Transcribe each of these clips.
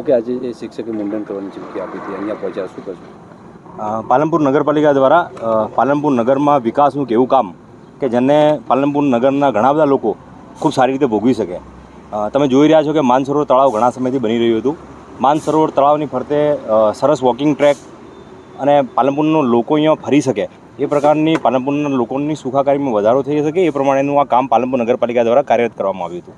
Okay, આજે એ શિક્ષકે મુંડન કરવાની ચીમકી આપી હતી. અહીંયા પહોંચ્યા, શું કરશું પાલનપુર નગરપાલિકા દ્વારા પાલનપુર નગરમાં વિકાસનું એક એવું કામ કે જેને પાલનપુર નગરના ઘણા બધા લોકો ખૂબ સારી રીતે ભોગવી શકે. તમે જોઈ રહ્યા છો કે માનસરોવર તળાવ ઘણા સમયથી બની રહ્યું હતું. માનસરોવર તળાવની ફરતે સરસ વોકિંગ ટ્રેક અને પાલનપુરનો લોકો અહીંયા ફરી શકે. એ પ્રકારની પાલનપુરના લોકોની સુખાકારીમાં વધારો થઈ શકે, એ પ્રમાણેનું આ કામ પાલનપુર નગરપાલિકા દ્વારા કાર્યરત કરવામાં આવ્યું હતું.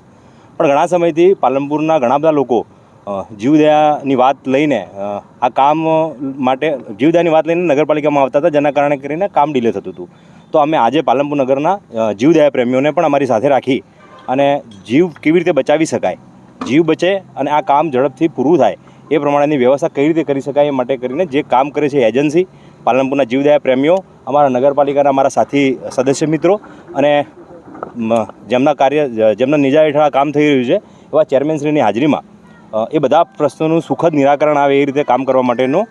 પણ ઘણા સમયથી પાલનપુરના ઘણા બધા લોકો જીવદયાની વાત લઈને આ કામ માટે જીવદયાની વાત લઈને નગરપાલિકામાં આવતા હતા, જેના કારણે કરીને કામ ડીલે થતું હતું. તો અમે આજે પાલનપુર નગરના જીવદયા પ્રેમીઓને પણ અમારી સાથે રાખી અને જીવ કેવી રીતે બચાવી શકાય, જીવ બચે અને આ કામ ઝડપથી પૂરું થાય, એ પ્રમાણેની વ્યવસ્થા કઈ રીતે કરી શકાય એ માટે કરીને જે કામ કરે છે એજન્સી, પાલનપુરના જીવદયા પ્રેમીઓ, અમારા નગરપાલિકાના અમારા સાથી સદસ્ય મિત્રો અને જેમના કાર્ય, જેમના નિજા હેઠળ કામ થઈ રહ્યું છે, એવા ચેરમેનશ્રીની હાજરીમાં એ બધા પ્રશ્નોનું સુખદ નિરાકરણ આવે એ રીતે કામ કરવા માટેનું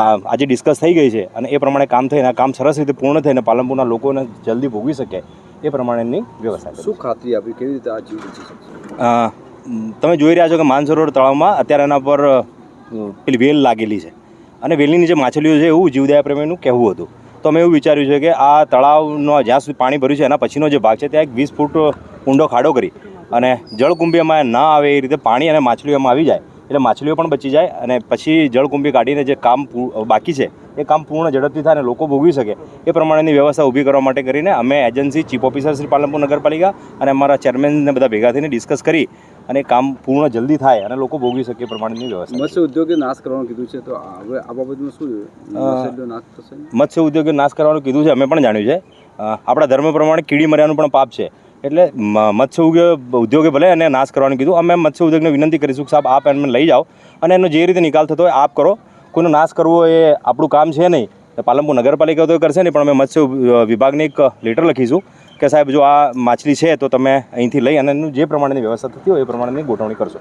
આજે ડિસ્કસ થઈ ગઈ છે અને એ પ્રમાણે કામ થઈને આ કામ સરસ રીતે પૂર્ણ થઈને પાલનપુરના લોકોને જલ્દી ભોગવી શકે એ પ્રમાણેની વ્યવસ્થા શું ખાતરી આપી? કેવી રીતે આ જીવ તમે જોઈ રહ્યા છો કે માનસરોવર તળાવમાં અત્યારે એના પર પેલી વેલ લાગેલી છે. અને વેલની નીચે માછલીઓ છે એવું જીવદયા પ્રેમીનું કહેવું હતું. તો અમે એવું વિચાર્યું છે કે આ તળાવનો જ્યાં સુધી પાણી ભર્યું છે એના પછીનો જે ભાગ છે ત્યાં એક વીસ ફૂટ ઊંડો ખાડો કરી અને જળકુંભી એમાં ના આવે એ રીતે પાણી અને માછલીઓ એમાં આવી જાય. એટલે માછલીઓ પણ બચી જાય અને પછી જળકુંભી કાઢીને જે કામ બાકી છે એ કામ પૂર્ણ ઝડપથી થાય અને લોકો ભોગવી શકે. એ પ્રમાણેની વ્યવસ્થા ઊભી કરવા માટે કરીને અમે agency chief officer Shri Palanpur નગરપાલિકા અને અમારા ચેરમેનને બધા ભેગા થઈને ડિસ્કસ કરી અને કામ પૂર્ણ જલ્દી થાય અને લોકો ભોગવી શકે એ પ્રમાણેની વ્યવસ્થા મત્સ્ય ઉદ્યોગે નાશ કરવાનું કીધું છે તો હવે આ બાબતમાં શું નાશ થશે? મત્સ્ય ઉદ્યોગે નાશ કરવાનું કીધું છે અમે પણ જાણ્યું છે. આપણા ધર્મ પ્રમાણે કીડી મર્યાનું પણ પાપ છે. એટલે મત્સ્ય ઉદ્યોગ ઉદ્યોગે ભલે એને નાશ કરવાનું કીધું, અમે મત્સ્ય ઉદ્યોગને વિનંતી કરીશું કે સાહેબ, આપ એમને લઈ જાઓ અને એનો જે રીતે નિકાલ થતો હોય આપ કરો. કોઈનો નાશ કરવો એ આપણું કામ છે નહીં. પાલનપુર નગરપાલિકા તો કરશે નહીં, પણ અમે મત્સ્ય વિભાગને એક લેટર લખીશું કે સાહેબ, જો આ માછલી છે તો તમે અહીંથી લઈ અને એનું જે પ્રમાણેની વ્યવસ્થા થતી હોય એ પ્રમાણેની ગોઠવણી કરશો.